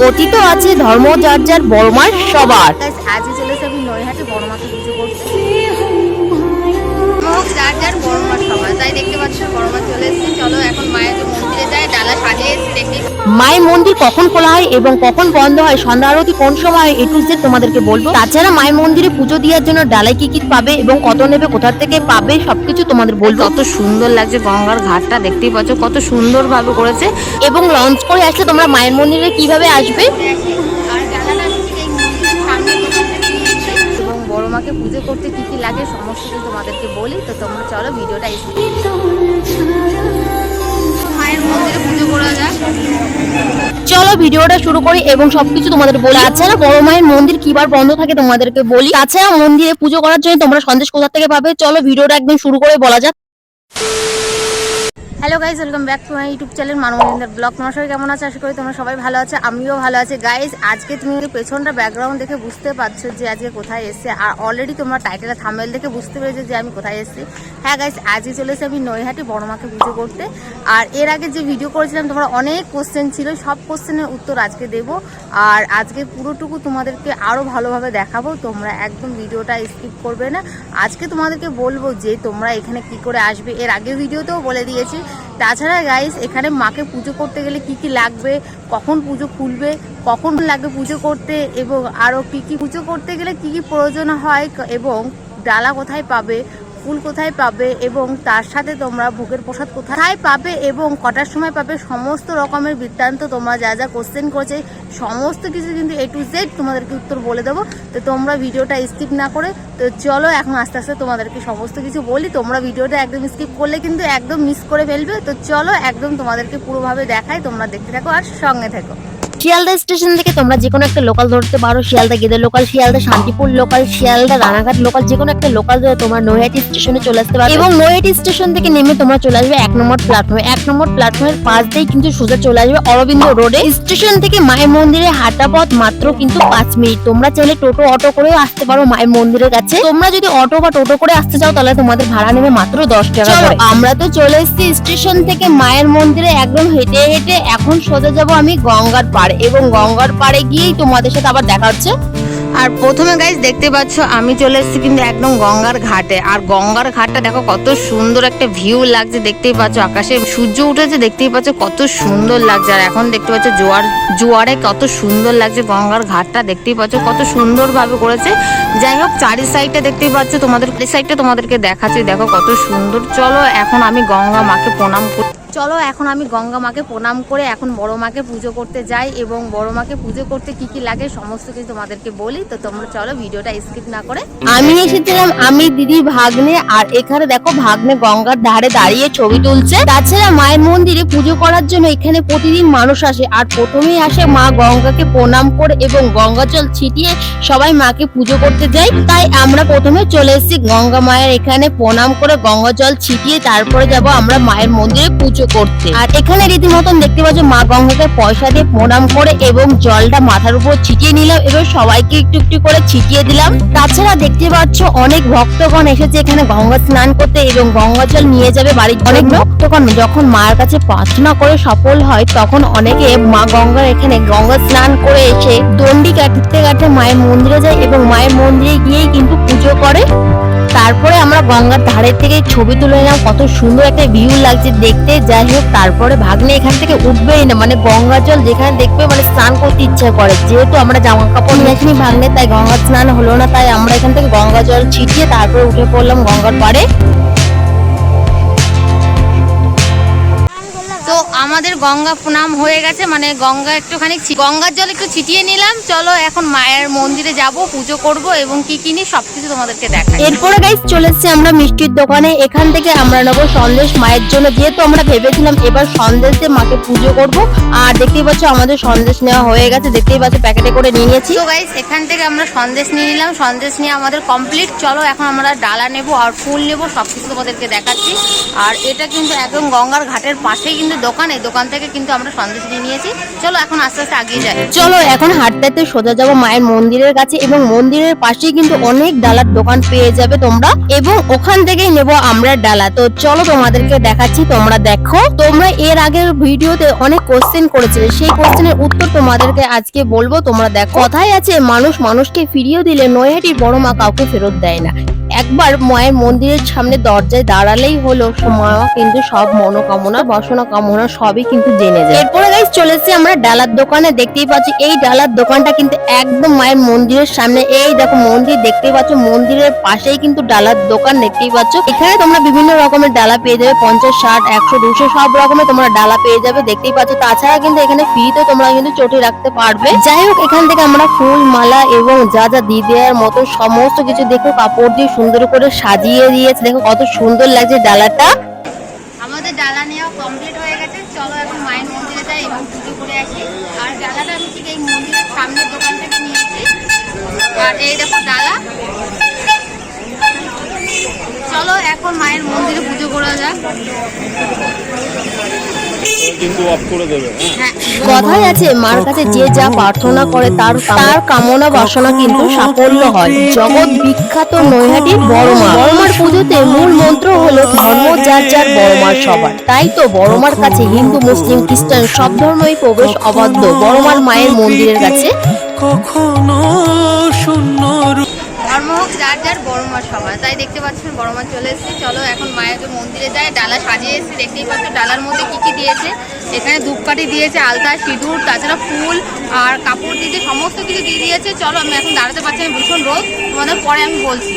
কথিত আছে ধর্ম যার যার বড়মার সবার আজই চলে আমি নৈহাটে বড় মাকে পুজো করছি। যার যার বড় মা সবাই তাই দেখতে পাচ্ছ বড় চলে এসেছে। চলো এখন মায়ের মন্দিরে যায় ডালা সাজিয়ে এসেছি দেখতে মায়ের মন্দির কখন খোলা হয় এবং কখন বন্ধ হয় সন্ধ্যা আরতি কোন সময় এ টু জেড তোমাদেরকে বলব। তাছাড়া মায়ের মন্দিরে পুজো দেওয়ার জন্য ডালাই কি কি পাবে এবং কত নেবে কোথা থেকে পাবে সবকিছু তোমাদের বলব। কত সুন্দর লাগছে গঙ্গার ঘাটটা দেখতেই পাচ্ছ কত সুন্দর ভাবে করেছে। এবং লঞ্চ করে আসলে তোমরা মায়ের মন্দিরে কীভাবে আসবে। এবং বড় মাকে পুজো করতে কি কি লাগে সমস্ত কিছু তোমাদেরকে বলি। তো তোমরা চলো ভিডিওটা মায়ের চলো ভিডিওটা শুরু করি এবং সবকিছু তোমাদের বলি। তাছাড়া বড় মায়ের মন্দির কিবার বন্ধ থাকে তোমাদেরকে বলি। আচ্ছা মন্দিরে পুজো করার জন্য তোমরা সন্দেশ কোথা থেকে পাবে? চলো ভিডিওটা একদম শুরু করে বলা যাক। Hello guys welcome back to my YouTube channel মানবন্দির vlog তোমার সবাই কেমন আছে? আশা করি তোমরা সবাই ভালো আছে, আমিও ভালো আছি। গাইজ আজকে তুমি পেছনটা ব্যাকগ্রাউন্ড দেখে বুঝতে পারছ যে আজকে কোথায় এসেছে, আর অলরেডি তোমরা টাইটেলে থামেল দেখে বুঝতে পেরেছ যে আমি কোথায় এসেছি। হ্যাঁ গাইজ আজকে চলে এসেছি আমি নৈহাটি বড় মাকে পুজো করতে। আর এর আগে যে ভিডিও করেছিলাম, তোমরা অনেক কোশ্চেন ছিল, সব কোশ্চেনের উত্তর আজকে দেবো। আর আজকে পুরোটুকু তোমাদেরকে আরও ভালোভাবে দেখাবো, তোমরা একদম ভিডিওটা স্কিপ করবে না। আজকে তোমাদেরকে বলব যে তোমরা এখানে কি করে আসবে। এর আগে ভিডিওতেও বলে দিয়েছি তাছাড়া গাইস এখানে মাকে পুজো করতে গেলে কি কি লাগবে, কখন পুজো খুলবে, কখন লাগবে পুজো করতে এবং আরও কি কি পুজো করতে গেলে কি কি প্রয়োজন হয় এবং ডালা কোথায় পাবে ফুল কোথায় পাবে এবং তার সাথে তোমরা ভোগের প্রসাদ কোথায় পাবে এবং কটার সময় পাবে, সমস্ত রকমের বৃত্তান্ত তোমরা যা যা কোশ্চেন করেছে, সমস্ত কিছু কিন্তু এ টু জেড তোমাদেরকে উত্তর বলে দেবো। তো তোমরা ভিডিওটা স্কিপ না করে, তো চলো এখন আস্তে আস্তে তোমাদেরকে সমস্ত কিছু বলি। তোমরা ভিডিওটা একদম স্কিপ করলে কিন্তু একদম মিস করে ফেলবে। তো চলো একদম তোমাদেরকে পুরোভাবে দেখাই, তোমরা দেখতে থাকো আর সঙ্গে থাকো। শিয়ালদা স্টেশন থেকে তোমরা যে কোনো একটা লোকাল ধরতে পারো Sealdah Gede local Sealdah Shantipur local Sealdah Ranaghat local যে কোনো একটা লোকাল ধরে তোমরা নৈহাটি স্টেশনে চলে আসতে পারো এবং নৈহাটি স্টেশন থেকে নেমে তোমরা চলে আসবে এক নম্বর প্ল্যাটফর্মে এক নম্বর প্ল্যাটফর্মের পাশ দিয়ে কিন্তু সোজা চলে আসবে অরবিন্দ রোডে স্টেশন থেকে মায়ের মন্দিরে হাঁটা পথ মাত্র কিন্তু পাঁচ মিনিট। তোমরা চাইলে টোটো অটো করেও আসতে পারো মায়ের মন্দিরের কাছে। তোমরা যদি অটো বা টোটো করে আসতে চাও তাহলে তোমাদের ভাড়া নেবে মাত্র দশ টাকা আমরা তো চলে এসেছি স্টেশন থেকে মায়ের মন্দিরে। একদম হেঁটে হেঁটে এখন সোজা যাব আমি গঙ্গার পাড়। এবং গঙ্গার পাড়ে গিয়েই তোমাদের সাথে আবার দেখা হচ্ছে। আর প্রথমে গাইজ দেখতে পাচ্ছ, আমি চলে এসেছি কিন্তু একদম গঙ্গার ঘাটে। আর গঙ্গার ঘাটটা দেখো কত সুন্দর একটা ভিউ লাগছে, দেখতেই পাচ্ছ আকাশে। সূর্য উঠেছে, দেখতেই পাচ্ছ কত সুন্দর লাগছে। আর এখন দেখতে পাচ্ছ জোয়ার, জোয়ারে কত সুন্দর লাগছে গঙ্গার ঘাটটা, দেখতেই পাচ্ছ কত সুন্দর ভাবে করেছে। যাই হোক, চারি সাইডটা দেখতেই পাচ্ছ তোমাদের সাইডটা তোমাদেরকে দেখাচ্ছি, দেখো কত সুন্দর। চলো, এখন আমি গঙ্গা মাকে প্রণাম করি চলো, এখন আমি গঙ্গা মাকে প্রণাম করে এখন বড় মাকে পুজো করতে যাই এবং বড় মাকে পুজো করতে কি কি লাগে সমস্ত কিছু তোমাদেরকে বলি। তো তোমরা চলো, ভিডিওটা স্কিপ না করে। আমি এসেছিলাম আমি, দিদি, ভাগ্নে, আর এখানে দেখো ভাগ্নে গঙ্গার ধারে দাঁড়িয়ে ছবি তুলছে। তাছাড়া মায়ের মন্দিরে পুজো করার জন্য, এখানে প্রতিদিন মানুষ আসে। আর প্রথমেই আসে মা গঙ্গাকে প্রণাম করে এবং গঙ্গা জল ছিটিয়ে সবাই মাকে পুজো করতে যায়। তাই আমরা প্রথমে চলে এসেছি গঙ্গা মায়ের এখানে প্রণাম করে গঙ্গা জল ছিটিয়ে তারপরে যাব আমরা মায়ের মন্দিরে পুজো করতে। আর এখানে রীতিমতন দেখতে পাচ্ছ মা গঙ্গাকে পয়সা দিয়ে প্রণাম করে এবং জলটা মাথার উপর ছিটিয়ে নিলাম এবং সবাইকে একটু একটু করে ছিটিয়ে দিলাম। তাছাড়া দেখতে পাচ্ছ অনেক ভক্তগণ এসেছে এখানে গঙ্গা স্নান করতে এবং গঙ্গা জল নিয়ে যাবে বাড়ির অনেক ভক্তগণ যখন মায়ের কাছে প্রার্থনা করে সফল হয়, তখন অনেকে মা গঙ্গার এখানে গঙ্গা স্নান করে এসে দণ্ডি কাটতে কাটতে মায়ের মন্দিরে যায় এবং মায়ের মন্দিরে গিয়েই কিন্তু পুজো করে। তারপরে আমরা গঙ্গার ধারে থেকে ছবি তুলে নিলাম। কত সুন্দর একটা ভিউ লাগছে দেখতে। যাই হোক, তারপরে ভাগ্নে এখান থেকে উঠবেই না। মানে গঙ্গা জল যেখানে দেখবে মানে স্নান করতে ইচ্ছা করে। যেহেতু আমরা জামা কাপড় নিয়ে আসিনি ভাগ্নে, তাই গঙ্গা স্নান হলো না। তাই আমরা এখান থেকে গঙ্গা জল ছিটিয়ে তারপরে উঠে পড়লাম গঙ্গার পাড়ে। আমাদের গঙ্গা প্রণাম হয়ে গেছে মানে গঙ্গা একটুখানি গঙ্গার জল একটু ছিটিয়ে নিলাম। চলো এখন মায়ের মন্দিরে যাব পুজো করব এবং কি কিনি সবকিছু তোমাদেরকে দেখাই। এরপরে গাইস চলে এসেছি আমরা মিষ্টির দোকানে। এখান থেকে আমরা নেব সন্দেশ মায়ের জন্য। যেহেতু আমরা ভেবেছিলাম এবার সন্দেশ দিয়ে মাকে পুজো করব আর দেখতেই পাচ্ছ আমাদের সন্দেশ নেওয়া হয়ে গেছে দেখতেই পাচ্ছ প্যাকেটে করে নিয়ে নিয়েছি। তো গাইস এখান থেকে আমরা সন্দেশ নিয়ে নিলাম। সন্দেশ নিয়ে আমাদের কমপ্লিট চলো এখন আমরা ডালা নেব আর ফুল নেব সব কিছু তোমাদেরকে দেখাচ্ছি। আর এটা কিন্তু একদম গঙ্গার ঘাটের পাশেই কিন্তু দোকান এই দোকান থেকে কিন্তু আমরা সন্দেশ নিয়ে নিয়েছি। চলো এখন আস্তে আস্তে আগিয়ে যাই। চলো, এখন হাঁটতে সোজা যাব মায়ের মন্দিরের কাছে এবং মন্দিরের পাশেই কিন্তু অনেক ডালার দোকান পেয়ে যাবে তোমরা এবং ওখান থেকেই নেব আমরা ডালা। তো চলো তোমাদেরকে দেখাচ্ছি, তোমরা দেখো। তোমরা এর আগের ভিডিওতে অনেক কোশ্চেন করেছিলে, সেই কোশ্চেনের উত্তর তোমাদেরকে আজকে বলব, তোমরা দেখো। কথাই আছে, মানুষ মানুষকে ফিরিয়ে দিলে নৈহাটির বড় মা কাউকে ফেরত দেয় না। একবার মায়ের মন্দিরের সামনে দরজায় দাঁড়ালেই হলো মা কিন্তু সব মনোকামনা বাসনা কামনা সবই কিন্তু জেনে যায়। এরপরে গাইস চলে এসেছি আমরা ডালার দোকানে, দেখতেই পাচ্ছি এই ডালার দোকানটা কিন্তু একদম মায়ের মন্দিরের সামনে। এই দেখো মন্দির, দেখতেই পাচ্ছ মন্দিরের পাশেই কিন্তু ডালার দোকান, দেখতেই পাচ্ছ। এখানে তোমরা বিভিন্ন রকমের ডালা পেয়ে যাবে, পঞ্চাশ, ষাট, একশো, দুশো, সব রকমের তোমরা ডালা পেয়ে যাবে, দেখতেই পাচ্ছ। তাছাড়া কিন্তু এখানে ফ্রিতে তোমরা কিন্তু চটি রাখতে পারবে। যাই হোক, এখান থেকে আমরা ফুল, মালা এবং যা যা দেওয়ার মতো সমস্ত কিছু দেখো কাপড় দিয়ে সুন্দর করে সাজিয়ে দিয়েছে। দেখো কত সুন্দর লাগছে ডালাটা। আমাদের ডালা নেওয়া কমপ্লিট হয়ে গেছে। চলো এখন মায়ের মন্দিরে যাই এবং পুজো করে আসি। আর ডালাটা আমি ঠিক এই মন্দিরের সামনে দোকান থেকে নিয়েছি আর এই দেখো ডালা। চলো এখন মায়ের মন্দিরে পুজো করা যাক। কিন্তু অফ করে দেবে হ্যাঁ। কথাই আছে মার কাছে যে যা প্রার্থনা করে তার তার কামনা বাসনা কিন্তু সাফল্য হয়। জগৎ বিখ্যাত নৈহাটির বড়মা বড়মার পুজোতে মূল মন্ত্র হলো ধর্ম যার যার বড়মার সবার। তাই তো বড়মার কাছে হিন্দু মুসলিম খ্রিস্টান সব ধর্মই প্রবেশ অবাধ্য। বড়মার মায়ের মন্দিরের কাছে কখনো শূন্য হোক যার যার বড় মা সবার। তাই দেখতে পাচ্ছেন বড় মা চলে এসেছে। চলো, এখন মায়ের মন্দিরে যায়। ডালা সাজিয়ে এসেছে। দেখতেই পাচ্ছ ডালার মধ্যে কি কি দিয়েছে। এখানে ধূপকাঠি দিয়েছে, আলতা, সিঁদুর, তাছাড়া ফুল আর কাপড় দিয়েছে সমস্ত কিছু দিয়ে দিয়েছে। চলো, আমি এখন দাঁড়াতে পারছি না, ভীষণ রোদ। তোমাদের পরে আমি বলছি।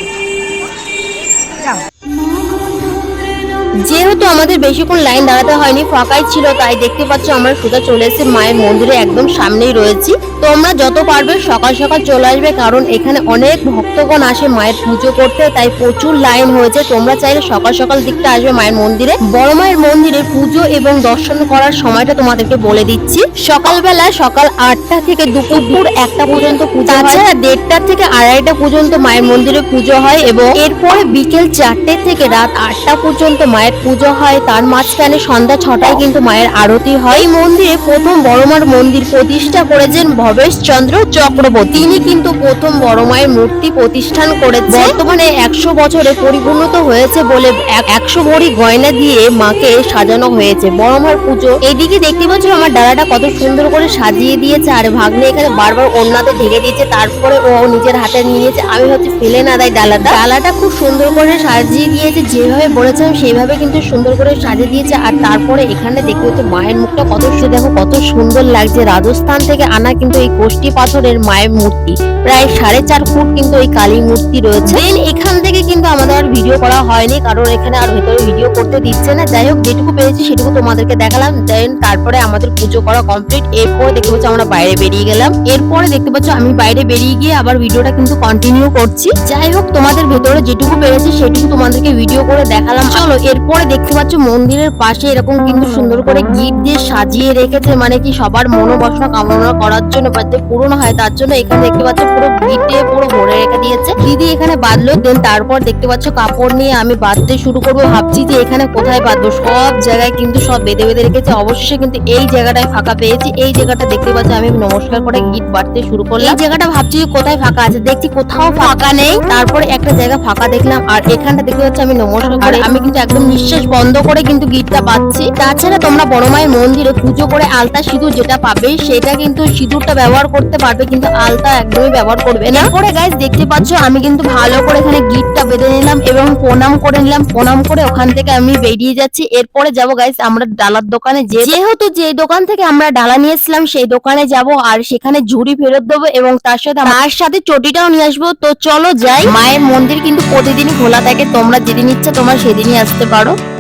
যেহেতু আমাদের বেশিক্ষণ লাইন দাঁড়াতে হয়নি, ফাঁকাই ছিল, তাই দেখতে পাচ্ছ আমরা সোজা চলে এসেছি মায়ের মন্দিরে, একদম সামনেই রয়েছি। তোমরা যত পারবে সকাল সকাল চলে আসবে, কারণ এখানে অনেক ভক্তগণ আসে মায়ের পুজো করতে, তাই প্রচুর লাইন হয়েছে। তোমরা চাইলে সকাল সকাল দিকটা আসবে মায়ের মন্দিরে। বড় মায়ের মন্দিরে পুজো এবং দর্শন করার সময়টা তোমাদেরকে বলে দিচ্ছি। সকালবেলা সকাল আটটা থেকে দুপুর একটা পর্যন্ত পুজো তাছাড়া দেড়টা থেকে আড়াইটা পর্যন্ত মায়ের মন্দিরে পুজো হয় এবং এরপরে বিকেল চারটে থেকে রাত আটটা পর্যন্ত মায়ের পুজো হয়। তার মাঝখানে সন্ধ্যা ছটায় কিন্তু মায়ের আরতি হয়। মন্দিরে প্রথম বড়মার মন্দির প্রতিষ্ঠা করেছেন ভবেশ চন্দ্র চক্রবর্তী। তিনি কিন্তু প্রথম বড় মায়ের মূর্তি প্রতিষ্ঠান করেছে বর্তমানে একশো বছরে পরিপূর্ণত হয়েছে বলে এক- একশো ভরি গয়না দিয়ে মাকে সাজানো হয়েছে। বড় মার পুজো এদিকে দেখতে পাচ্ছ আমার ডালাটা কত সুন্দর করে সাজিয়ে দিয়েছে। আর ভাগ্নে এখানে বারবার ওড়নাতে ঢেকে দিয়েছে। তারপরে ও নিজের হাতে নিয়ে নিয়েছে। আমি হচ্ছে ফেলে না দেয় ডালাটা। ডালাটা খুব সুন্দর করে সাজিয়ে দিয়েছে। যেভাবে বলেছিলাম সেইভাবে কিন্তু সুন্দর করে সাজিয়ে দিয়েছে। আর তারপরে এখানে দেখতে হচ্ছে মায়ের মুখটা কত দেখো কত সুন্দর লাগছে। রাজস্থান থেকে আনা কিন্তু এই কোষ্টি পাথরের মায়ের মূর্তি। প্রায় সাড়ে চার ফুট কিন্তু এই কালী মূর্তি রয়েছে। এখান থেকে কিন্তু আমাদের আর ভিডিও করা হয়নি, কারণ এখানে আর ভেতরে ভিডিও করতে দিচ্ছে না। যাই হোক, যেটুকু পেরেছি সেটুকু তোমাদেরকে দেখালাম। দেন তারপরে আমাদের পুজো করা কমপ্লিট এরপরে দেখতে পাচ্ছ আমরা বাইরে বেরিয়ে গেলাম। এরপরে দেখতে পাচ্ছ আমি বাইরে বেরিয়ে গিয়ে আবার ভিডিওটা কিন্তু কন্টিনিউ করছি। যাই হোক, তোমাদের ভেতরে যেটুকু পেরেছি সেটুকু তোমাদেরকে ভিডিও করে দেখালাম। চলো, এরপরে দেখতে পাচ্ছ মন্দিরের পাশে এরকম কিন্তু সুন্দর করে গিট দিয়ে সাজিয়ে রেখেছে মানে কি সবার মনোবাসনা কামনা করার জন্য যাতে পূরণ হয় তার জন্য। এখানে দেখতে পাচ্ছ পুরো গিট দিয়ে পুরো ভরে রেখে দিয়েছে। দিদি এখানে বাঁধলো দেন তারপর দেখতে পাচ্ছ কাপড় নিয়ে আমি বাঁধতে শুরু করব। ভাবছি যে এখানে কোথায় বাঁধবো সব জায়গায় কিন্তু সব বেঁধে বেঁধে রেখেছে। অবশেষে কিন্তু এই জায়গাটায় ফাঁকা পেয়েছি। এই জায়গাটা দেখতে পাচ্ছ আমি নমস্কার করে গিট বাঁধতে শুরু করলাম। এই জায়গাটা ভাবছি যে কোথায় ফাঁকা আছে দেখছি কোথাও ফাঁকা নেই। তারপরে একটা জায়গা ফাঁকা দেখলাম আর এখানটা দেখতে পাচ্ছি আমি নমস্কার করে আমি কিন্তু একদম নিঃশ্বাস বন্ধ করে কিন্তু গিটটা পাচ্ছি। তাছাড়া তোমরা বড় মায়ের মন্দিরে পুজো করে আলতা সিঁদুর যেটা পাবে, সেটা কিন্তু সিঁদুরটা ব্যবহার করতে পারবে, কিন্তু আলতা একদমই ব্যবহার করবে না। পরে গাইজ দেখতে পাচ্ছ, আমি কিন্তু ভালো করে এখানে গিটটা বেঁধে নিলাম এবং প্রণাম করে নিলাম। প্রণাম করে ওখান থেকে আমি বেরিয়ে যাচ্ছি। এরপরে যাব গাইজ আমরা ডালার দোকানে। যে যেহেতু যে দোকান থেকে আমরা ডালা নিয়েছিলাম সেই দোকানে যাব আর সেখানে ঝুড়ি ফেরত দেবো এবং তার সাথে তার সাথে চটিটাও নিয়ে আসব। তো চলো যাই। মায়ের মন্দির কিন্তু প্রতিদিনই খোলা থাকে। তোমরা যেদিন ইচ্ছা তোমরা সেদিনই আসতে পারো। raro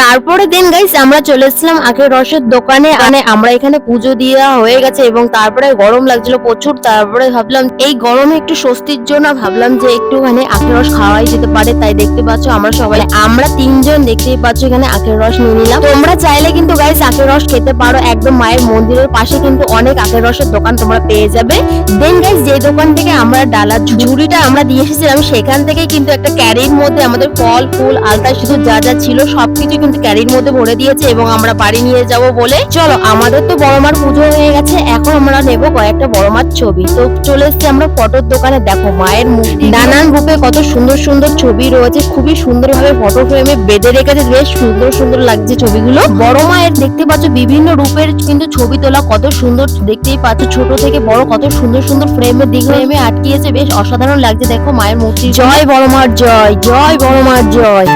তারপরে দিন গাইস আমরা চলে এসেছিলাম আখের রসের দোকানে। মানে আমরা এখানে পুজো দেওয়া হয়ে গেছে এবং তারপরে গরম লাগছিল প্রচুর। তারপরে ভাবলাম, এই গরমে একটু স্বস্তির জন্য ভাবলাম যে একটুখানি আখের রস খাওয়াই যেতে পারে। তাই দেখতে পাচ্ছ আমরা সবাই, আমরা তিনজন দেখতেই পাচ্ছ এখানে আখের রস নিয়ে নিলাম। তোমরা চাইলে কিন্তু গাইস আখের রস খেতে পারো একদম মায়ের মন্দিরের পাশে, কিন্তু অনেক আখের রসের দোকান তোমরা পেয়ে যাবে। দেন গাইস যে দোকান থেকে আমরা ডালার ঝুড়িটা আমরা দিয়ে এসেছিলাম, সেখান থেকে কিন্তু একটা ক্যারির মধ্যে আমাদের ফল, ফুল, আলতা শুধু যা যা ছিল সবকিছু কিন্তু ক্যারির মধ্যে ভরে দিয়েছে এবং আমরা বাড়ি নিয়ে যাব বলে। চলো, আমাদের তো বড় মার পুজো হয়ে গেছে, এখন আমরা নেব কয়েকটা বড় মার ছবি। তো চলে এসেছি আমরা ফটোর দোকানে। দেখো, মায়ের নানান রূপে কত সুন্দর সুন্দর ছবি রয়েছে, খুবই সুন্দরভাবে ফটো ফ্রেমে বেঁধে রেখেছে, বেশ সুন্দর সুন্দর লাগছে ছবিগুলো। বড় মায়ের দেখতে পাচ্ছ, বিভিন্ন রূপের কিন্তু ছবি তোলা, কত সুন্দর দেখতেই পাচ্ছ, ছোট থেকে বড় কত সুন্দর সুন্দর ফ্রেমে দিক ফ্রেমে আটকিয়েছে, বেশ অসাধারণ লাগছে। দেখো, মায়ের মূর্তি জয় বড় মার, জয় জয় বড় মার, জয়।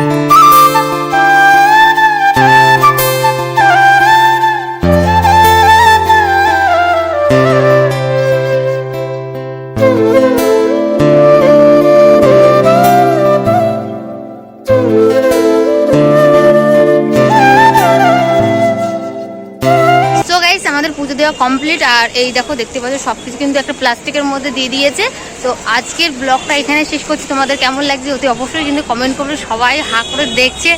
কমপ্লিট আর এই দেখো, দেখতে পাচ্ছ সব কিছু কিন্তু একটা প্লাস্টিকের মধ্যে দিয়ে দিয়েছে। তো আজকের ব্লগটা এখানে শেষ করছি। তোমাদের কেমন লাগছে অতি অবশ্যই কিন্তু কমেন্ট করবে। সবাই হা করে দেখছে।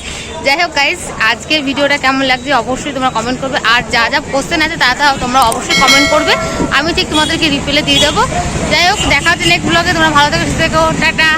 যাই হোক গাইস আজকের ভিডিওটা কেমন লাগছে অবশ্যই তোমরা কমেন্ট করবে। আর যা যা কোশ্চেন আছে তা তা তোমরা অবশ্যই কমেন্ট করবে। আমি ঠিক তোমাদেরকে রিপ্লাই দিয়ে দেবো। যাই হোক, দেখা হচ্ছে নেক্সট ব্লগে তোমরা ভালো থেকো, সুস্থ থেকো। টাটা।